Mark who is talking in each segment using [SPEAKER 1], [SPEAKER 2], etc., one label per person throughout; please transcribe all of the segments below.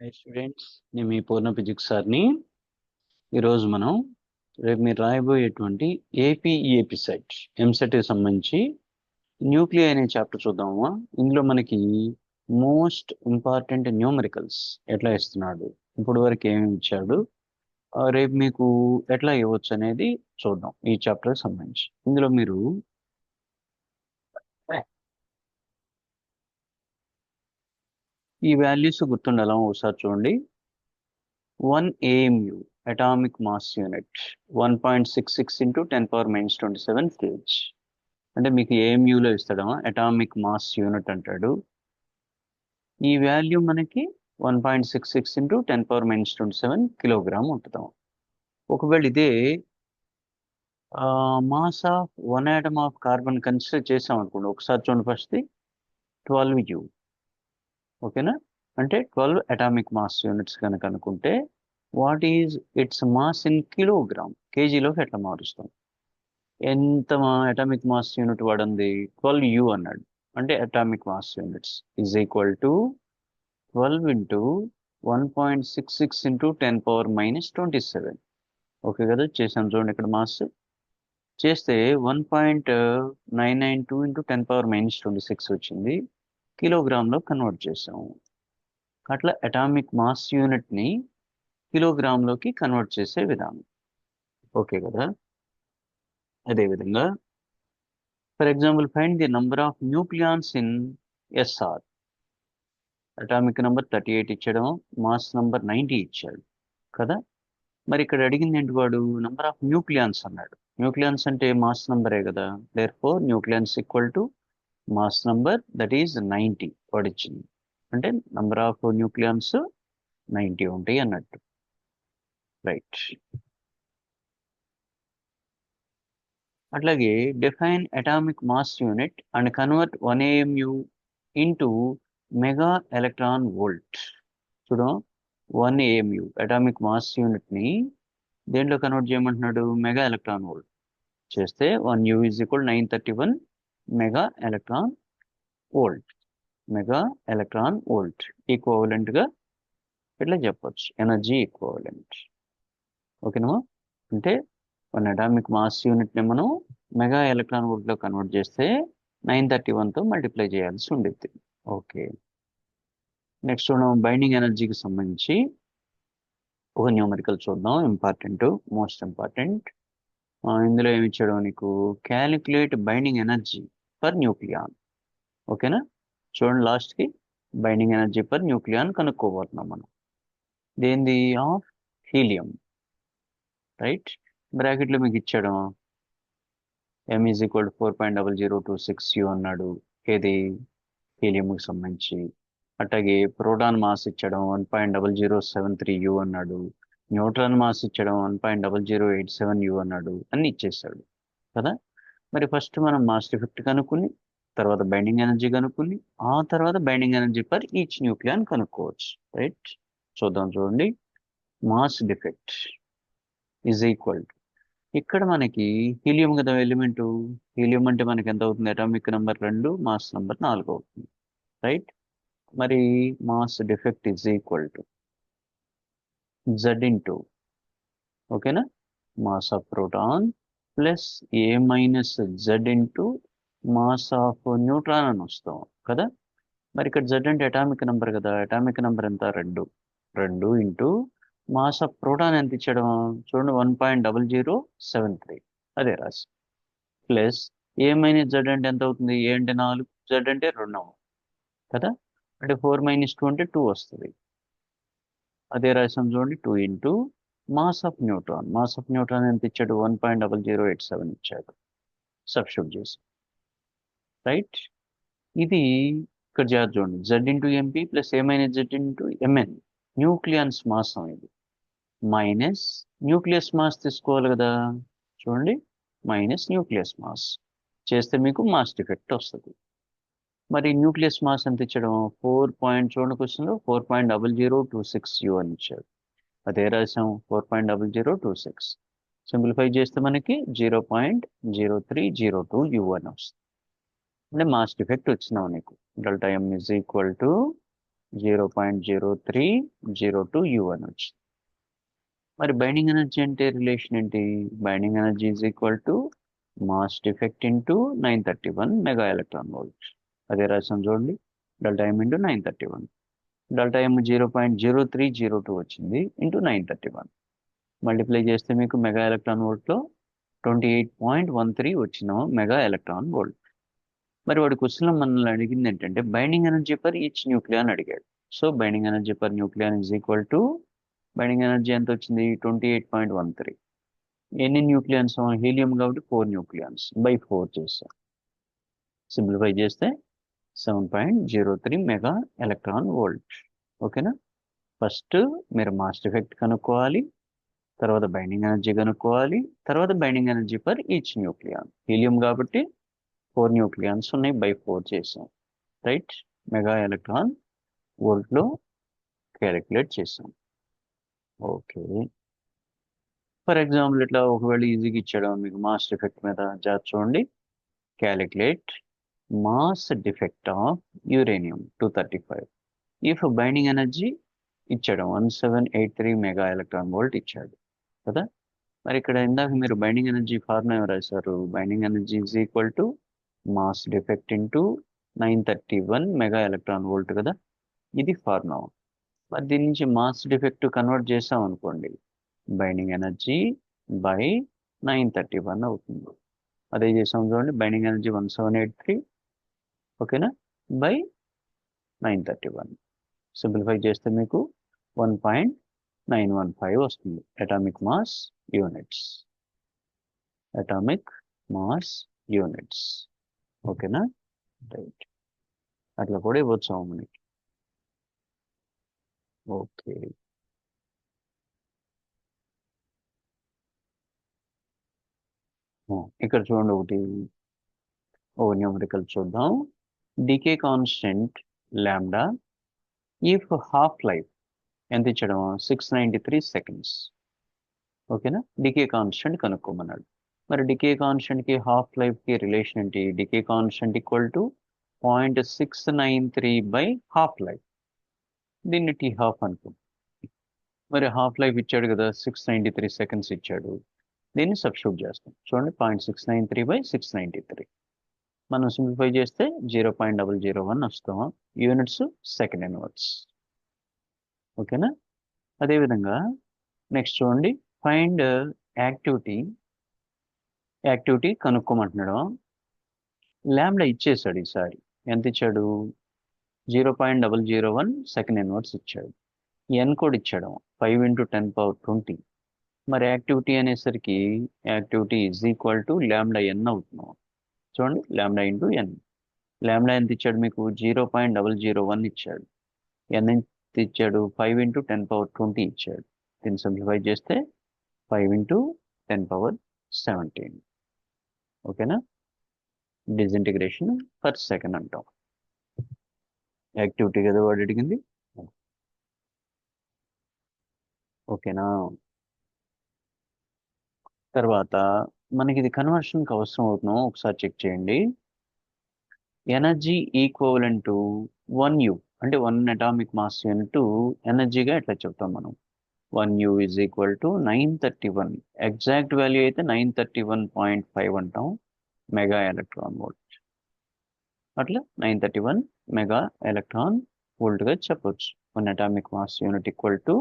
[SPEAKER 1] Students నేను మీ పూర్ణ physics సార్ని. ఈరోజు మనం రేపు మీరు రాయబోయేటువంటి ఏపీఈఏపి సెట్ ఎంసెట్కి సంబంధించి న్యూక్లియర్ అనే చాప్టర్ చూద్దామా? ఇందులో మనకి మోస్ట్ ఇంపార్టెంట్ న్యూమరికల్స్ ఎట్లా ఇస్తున్నాడు ఇప్పుడు వరకు ఏమి ఇచ్చాడు రేపు మీకు ఎట్లా ఇవ్వచ్చు అనేది చూద్దాం ఈ చాప్టర్కి సంబంధించి. ఇందులో మీరు ఈ వాల్యూస్ గుర్తుండాలా ఒకసారి చూడండి. One AMU atomic mass unit one point six six into ten power minus twenty seven kg అంటే మీకు ఏఎంయులో ఇస్తాడమా అటామిక్ మాస్ యూనిట్ అంటాడు. ఈ వాల్యూ మనకి one point six six into ten power minus twenty seven kilogram ఉంటుందాం ఒకవేళ ఇదే mass of one atom of carbon consider చేసాం అనుకోండి ఒకసారి చూడండి ఫస్ట్ ట్వెల్వ్ యూ ఓకేనా? అంటే ట్వెల్వ్ అటామిక్ మాస్ యూనిట్స్ కనుక అనుకుంటే what is its mass in kilogram? కేజీలోకి ఎట్లా మారుస్తాం? ఎంత అటామిక్ మాస్ యూనిట్ వాడింది ట్వెల్వ్ యూ అన్నాడు. అంటే atomic mass units is equal to twelve into one point six six into ten power minus twenty seven. Okay కదా? చేసాం చూడండి ఇక్కడ మాస్. చేస్తే one point nine nine two into ten power minus twenty six వచ్చింది. కిలోగ్రామ్లో convert చేసాము అట్లా atomic mass యూనిట్ని కిలోగ్రామ్లోకి కన్వర్ట్ చేసే విధానం. ఓకే కదా? అదేవిధంగా for example find the number of nucleons in SR. Atomic number thirty eight ఇచ్చడం mass number ninety ఇచ్చాడు కదా? మరి ఇక్కడ అడిగింది ఏంటి వాడు? నంబర్ ఆఫ్ న్యూక్లియాన్స్ అన్నాడు. న్యూక్లియాన్స్ అంటే మాస్ నంబరే కదా? Therefore nucleons equal to mass number that is ninety వాడు ఇచ్చింది అంటే నంబర్ ఆఫ్ న్యూక్లియన్స్ నైంటీ ఉంటాయి అన్నట్టు. రైట్. అట్లాగే define atomic mass unit and convert one AMU into mega electron volt. చూడం వన్ ఏఎంయు అటామిక్ మాస్ యూనిట్ని దేంట్లో కన్వర్ట్ చేయమంటున్నాడు? Mega electron volt. చేస్తే one u is equal nine thirty one mega electron volt. Mega electron volt ఈక్వలెంట్గా ఇట్లా చెప్పొచ్చు. Energy equivalent ఓకేనా? అంటే one atomic mass యూనిట్ని మనం మెగా ఎలక్ట్రాన్ వోల్ట్లో కన్వర్ట్ చేస్తే నైన్ థర్టీ వన్తో మల్టిప్లై చేయాల్సి ఉండేది ఓకే. నెక్స్ట్ మనం బైండింగ్ ఎనర్జీకి సంబంధించి ఒక న్యూమరికల్ చూద్దాం. ఇంపార్టెంట్ మోస్ట్ ఇంపార్టెంట్ ఇందులో ఏమి ఇచ్చాడో నీకు? Calculate binding energy per nucleon ఓకేనా చూడండి లాస్ట్కి బైండింగ్ ఎనర్జీ పర్ న్యూక్లియాన్ కనుక్కోబోతున్నాం మనం. దేంది ఆఫ్ హీలియం రైట్ బ్రాకెట్లో మీకు ఇచ్చాడు. M is equal four point double zero two six u అన్నాడు. ఏది? హీలియంకి సంబంధించి. అట్లాగే proton mass ఇచ్చడం. One point double zero seven three u అన్నాడు. Neutron mass ఇచ్చడం. One point double zero eight seven u అన్నాడు. అన్ని ఇచ్చేసాడు. కదా? మరి ఫస్ట్ మనం మాస్ డిఫెక్ట్ కనుక్కుని తర్వాత బైండింగ్ ఎనర్జీ కనుక్కుని ఆ తర్వాత binding energy per each nucleon కనుక్కోవచ్చు. రైట్ చూద్దాం చూడండి. మాస్ డిఫెక్ట్ ఈజ్ ఈక్వల్ ఇక్కడ మనకి హీలియం కదా ఎలిమెంట్. హీలియం అంటే మనకి ఎంత అవుతుంది? అటామిక్ నెంబర్ రెండు మాస్ నెంబర్ నాలుగు అవుతుంది. రైట్ మరి mass defect is equal to Z into ఓకేనా mass of proton plus A minus Z into mass of neutron అని వస్తాం కదా? మరి ఇక్కడ జెడ్ అంటే అటామిక్ నెంబర్ కదా? అటామిక్ నెంబర్ ఎంత? రెండు. రెండు ఇంటూ మాస్ ఆఫ్ ప్రోటాన్ ఎంత ఇచ్చడం? చూడండి one point double zero seven three. అదే రాసి. ప్లస్ ఏ మైనస్ జెడ్ అంటే ఎంత అవుతుంది? ఏ అంటే నాలుగు జెడ్ అంటే రెండు కదా? అంటే ఫోర్ మైనస్ టూ అంటే టూ వస్తుంది. అదే రాసాం చూడండి two into mass of neutron mass of neutron ఎంత ఇచ్చాడు? One point double zero eight seven ఇచ్చాడు. సబ్స్టిట్యూట్ చేసి. రైట్ ఇది ఇక్కడ చేయాలి చూడండి. జెడ్ ఇంటూ ఎంపీ ప్లస్ ఏమైనా Z into MN nucleons mass ఇది మైనస్ న్యూక్లియస్ మాస్ తీసుకోవాలి కదా? చూడండి. మైనస్ న్యూక్లియస్ మాస్ చేస్తే మీకు మాస్ డిఫెక్ట్ వస్తుంది. మరి న్యూక్లియస్ మాస్ ఎంత ఇచ్చడం? ఫోర్ పాయింట్ చూడండి క్వశ్చన్లో. Four point double zero two six u అని ఇచ్చాడు. అదే రాసాం four point double zero two six simplify చేస్తే మనకి zero point zero three zero two UN వస్తుంది. అంటే మాస్ డిఫెక్ట్ వచ్చినావు నీకు. Delta m is equal to zero point zero three zero two UN వచ్చింది. మరి బైండింగ్ ఎనర్జీ అంటే రిలేషన్ ఏంటి? Binding energy is equal to mass defect into nine thirty one mega electron volt అదే రాసాం చూడండి. Delta m into nine thirty one delta m zero point zero three zero two వచ్చింది into nine thirty one. Multiply చేస్తే మీకు mega electron వోల్ట్లో twenty eight point one three వచ్చిన mega electron volt. మరి వాడి క్వశ్చన్లో మనల్ని అడిగింది ఏంటంటే binding energy per each nuclear అని అడిగాడు. So binding energy per nuclear is equal to binding energy ఎంత వచ్చింది? Twenty eight point one three. ఎన్ని న్యూక్లియన్స్? హీలియం కాబట్టి ఫోర్ న్యూక్లియన్స్ బై ఫోర్ చేస్తాం సింప్లిఫై చేస్తే seven point zero three mega electron volt ఓకేనా first మీరు మాస్ట్ ఎఫెక్ట్ కనుక్కోవాలి తర్వాత బైండింగ్ ఎనర్జీ కనుక్కోవాలి తర్వాత binding energy per each nucleon helium కాబట్టి ఫోర్ న్యూక్లియాన్స్ ఉన్నాయి బై ఫోర్ చేసాం. రైట్ మెగా ఎలక్ట్రాన్ వోల్ట్లో క్యాలిక్యులేట్ చేసాం. ఓకే ఫర్ ఎగ్జాంపుల్ ఇట్లా ఒకవేళ ఈజీగా ఇచ్చాడు మీకు మాస్టర్ ఎఫెక్ట్ మీద జాబ్ చూడండి. Calculate mass defect of uranium two thirty five if binding energy ఇచ్చాడు one seven eight three mega electron volt ఇచ్చాడు కదా? మరి ఇక్కడ ఇందాక మీరు బైండింగ్ ఎనర్జీ ఫార్ములా ఏం రాశారు? Binding energy is equal to mass defect into nine thirty one mega electron volt కదా? ఇది ఫార్ములా మరి దీని నుంచి మాస్ డిఫెక్ట్ కన్వర్ట్ చేసాం అనుకోండి binding energy by nine thirty one అవుతుంది. అదే చేసాం చూడండి binding energy one seven eight three ఓకేనా? By nine thirty one. Simplify చేస్తే మీకు one point nine one five వస్తుంది. Atomic mass units atomic mass units ఓకేనా? రైట్ అట్లా కూడా ఇవ్వచ్చు మనకి ఓకే. ఇక్కడ చూడండి ఒకటి. ఓ న్యూమరికల్ చూద్దాం. Decay constant lambda if half life ఎంత ఇచ్చడం? సిక్స్ నైంటీ త్రీ సెకండ్స్ ఓకేనా డికే కాన్స్టెంట్ కనుక్కోమన్నాడు. మరి డికే కాన్స్టెంట్కి హాఫ్ లైఫ్కి రిలేషన్ ఏంటి? Decay constant equal to point six nine three by half life దీన్ని టీ హాఫ్ అనుకో. మరి హాఫ్ లైఫ్ ఇచ్చాడు కదా? సిక్స్ నైంటీ త్రీ సెకండ్స్ ఇచ్చాడు. దీన్ని సబ్స్టిట్యూట్ చేస్తాం. చూడండి point six nine three by six ninety three మనం సింప్లిఫై చేస్తే zero point double zero one వస్తాము. యూనిట్స్ సెకండ్ ఇన్వర్ట్స్ ఓకేనా? అదేవిధంగా నెక్స్ట్ చూడండి. ఫైండ్ యాక్టివిటీ యాక్టివిటీ కనుక్కోమంటున్నాడు. ల్యాండా ఇచ్చేసాడు ఈసారి. ఎంత ఇచ్చాడు? Zero point double zero one second inverts ఇచ్చాడు. ఎన్ కూడా ఇచ్చాడు. Five into ten power twenty మరి యాక్టివిటీ అనేసరికి activity is equal to lambda N అవుతున్నాం. చూడండి ల్యాండా ఇంటూ ఎన్. ల్యాండా ఎంత ఇచ్చాడు మీకు? Zero point double zero one ఇచ్చాడు. ఎన్ ఎంత ఇచ్చాడు? Five into ten power twenty ఇచ్చాడు. దీన్ని సింప్లిఫై చేస్తే five into ten power seventeen. ఓకేనా? డిజింటిగ్రేషన్ పర్ సెకండ్ అంటాం. యాక్టివిటీ కదా వాడు అడిగింది? ఓకేనా? తర్వాత మనకి ఇది కన్వర్షన్కి అవసరం అవుతున్నాం ఒకసారి చెక్ చేయండి. Energy equivalent to one u అంటే వన్ అటామిక్ మాస్ యూనిట్ ఎనర్జీగా ఎట్లా చెప్తాం మనం? One u is equal to nine thirty one. Exact value అయితే nine thirty one point five అంటాం మెగా ఎలక్ట్రాన్ వోల్ట్. అట్లా nine thirty one mega electron వోల్ట్గా చెప్పొచ్చు. One atomic mass unit equal to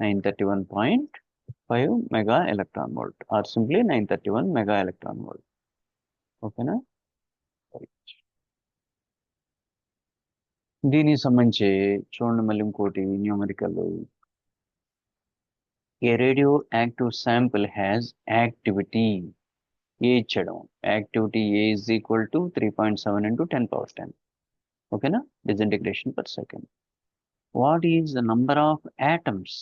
[SPEAKER 1] nine thirty one point five mega electron volt or simply nine thirty one mega electron volt ఓకేనా దీనికి సంబంధించి చూడండి మళ్ళీ ఇంకోటి numerical a radioactive sample has activity A ఇచ్చడం. Activity A is equal to three point seven into ten power ten ఓకేనా disintegration per second what is the number of atoms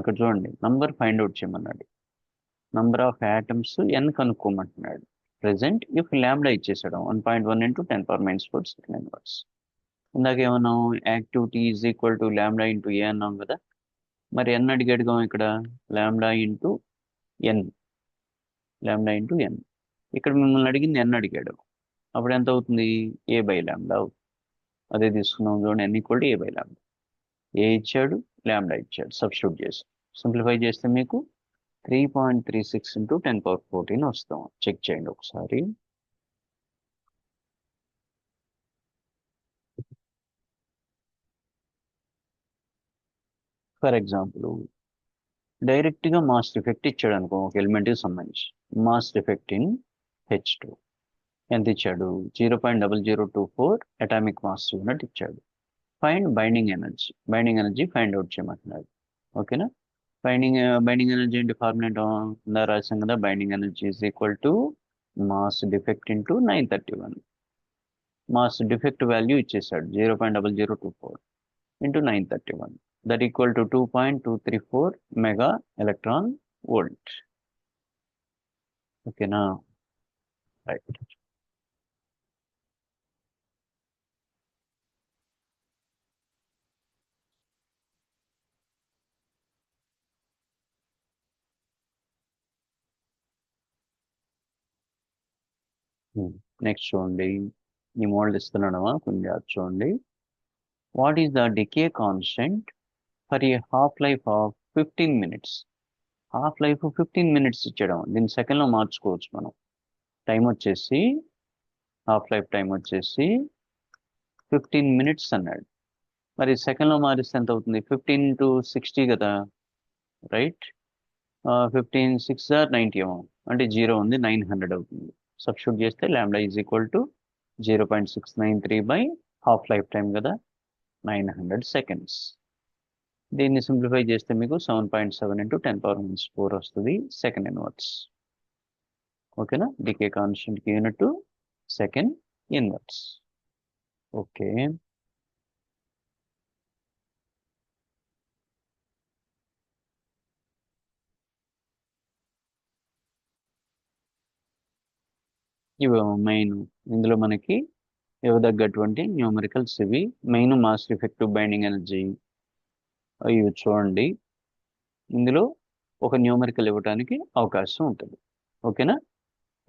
[SPEAKER 1] ఇక్కడ చూడండి. Number find out చేయమన్నాడు. Number of atoms N కనుక్కోమంటున్నాడు. Present if lambda ఇచ్చేసాడు. One point one into ten power minus four second inverse ఇందాక ఏమన్నాం activity is equal to lambda into A అన్నాం కదా. మరి N అడిగాడుగా ఇక్కడ? ల్యాండా ఇంటూ ఎన్ ల్యాండా ఇంటూ ఎన్ ఇక్కడ మిమ్మల్ని అడిగింది ఎన్ అడిగాడు. అప్పుడు ఎంత అవుతుంది? ఏ బై ల్యాండా అవుతుంది అదే తీసుకున్నాం చూడండి. N equal to A by lambda A ఇచ్చాడు. ల్యాండా ఇచ్చాడు సబ్స్టిట్యూట్ చేసి. సింప్లిఫై చేస్తే మీకు three point three six into ten power fourteen వస్తాం. చెక్ చేయండి ఒకసారి. ఫర్ ఎగ్జాంపుల్ డైరెక్ట్గా మాస్ ఎఫెక్ట్ ఇచ్చాడు అనుకో ఒక ఎలిమెంట్కి సంబంధించి. Mass effect in H two. ఎంత ఇచ్చాడు? Zero point double zero two four atomic mass unit ఇచ్చాడు. Find binding energy binding energy find out చేయమంటున్నాడు ఓకేనా బైండింగ్ బైండింగ్ ఎనర్జీ ఏంటి ఫార్ములేట్ ఉందా రాసాం కదా binding energy is equal to mass defect into nine thirty one mass defect value ఇచ్చేసాడు zero point double zero two four into nine thirty one that equal to two point two three four mega electron volt ఓకేనా right Hmm. Next చూడండి. ఈ model ఇస్తున్నాడమా కొంచెం చూడండి. What is the decay constant for a half life of fifteen minutes half life fifteen minutes ఇచ్చడం దీన్ని సెకండ్లో మార్చుకోవచ్చు మనం. టైం వచ్చేసి హాఫ్ లైఫ్ టైం వచ్చేసి ఫిఫ్టీన్ మినిట్స్ అన్నాడు. మరి సెకండ్లో మారిస్తే ఎంత అవుతుంది? ఫిఫ్టీన్ టు సిక్స్టీ కదా? Right fifteen six or ninety ఏమో అంటే జీరో ఉంది నైన్ హండ్రెడ్ అవుతుంది. సబ్స్టిట్యూట్ చేస్తే lambda is equal to zero point six nine three by half life time కదా నైన్ హండ్రెడ్ సెకండ్స్. దీన్ని సింప్లిఫై చేస్తే మీకు seven point seven into ten power minus four వస్తుంది సెకండ్ ఇన్వర్ట్స్ ఓకేనా? Decay కాన్స్టెంట్కి unit second inverse okay. ఇవి main ఇందులో మనకి ఇవ్వదగ్గటువంటి న్యూమరికల్స్ ఇవి. Main mass effective binding energy ఇవి చూడండి. ఇందులో ఒక న్యూమరికల్ ఇవ్వడానికి అవకాశం ఉంటుంది. ఓకేనా?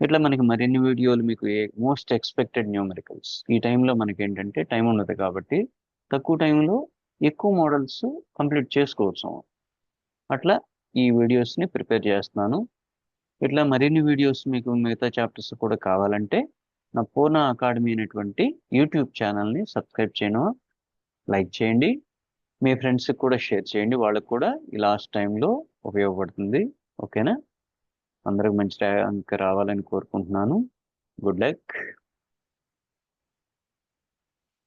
[SPEAKER 1] ఇట్లా మనకి మరిన్ని వీడియోలు మీకు ఏ మోస్ట్ ఎక్స్పెక్టెడ్ న్యూమరికల్స్ ఈ టైంలో మనకి ఏంటంటే టైం ఉండదు కాబట్టి తక్కువ టైంలో ఎక్కువ మోడల్స్ కంప్లీట్ చేసుకోవచ్చు. అట్లా ఈ వీడియోస్ని ప్రిపేర్ చేస్తున్నాను. ఇట్లా మరిన్ని వీడియోస్ మీకు మిగతా చాప్టర్స్ కూడా కావాలంటే నా పూర్ణ అకాడమీ అనేటువంటి యూట్యూబ్ ఛానల్ని సబ్స్క్రైబ్ చేయను. లైక్ చేయండి. మీ ఫ్రెండ్స్కి కూడా షేర్ చేయండి. వాళ్ళకు కూడా ఈ లాస్ట్ టైంలో ఉపయోగపడుతుంది. ఓకేనా? అందరికి మంచి ర్యాంక్ రావాలని కోరుకుంటున్నాను. Good luck